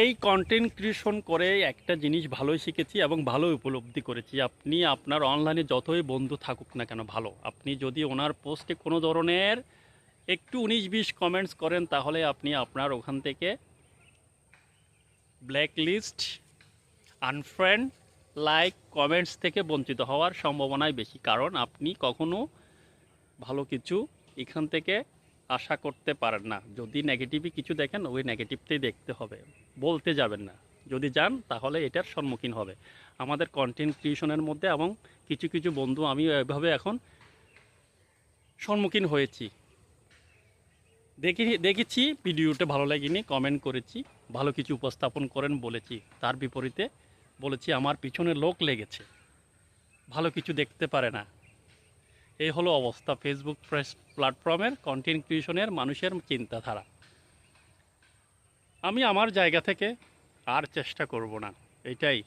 এই content creation করে একটা জিনিস ভালোই শিখেছি এবং ভালো উপলব্ধি করেছি। আপনি আপনার অনলাইনে যতই বন্ধু থাকুক না কেন ভালো। আপনি যদি ওনার পোস্টে কোনো ধরনের একটু উনিশ বিশ কমেন্টস করেন, তাহলে আপনি আপনার ওখান থেকে black list unfriend like comments থেকে বঞ্চিত হওয়ার সম্ভাবনাই বেশি। কারণ আপনি কখনো ভালো কিছু এখান থেকে আশা করতে পারেন না। যদি নেগেটিভই কিছু দেখেন, ওই নেগেটিভটাই দেখতে হবে। বলতে যাবেন না। যদি যান, তাহলে এটার সম্মুখীন হবে। আমাদের কন্টেন্ট ক্রিয়েশনের মধ্যে এবং কিছু কিছু বন্ধু আমি এভাবে এখন সম্মুখীন হয়েছি। দেখি দেখেছি, ভিডিওটা ভালো লাগেনি কমেন্ট করেছি, ভালো কিছু উপস্থাপন করেন বলেছি। তার বিপরীতে বলেছি, আমার পিছনে লোক লেগেছে। ভালো কিছু দেখতে পারে না। এই হলো অবস্থা ফেসবুক প্ল্যাটফর্মের কন্টেন্ট ক্রিয়েশনের মানুষের চিন্তাধারা। আমি আমার জায়গা থেকে আর চেষ্টা করব না, এটাই।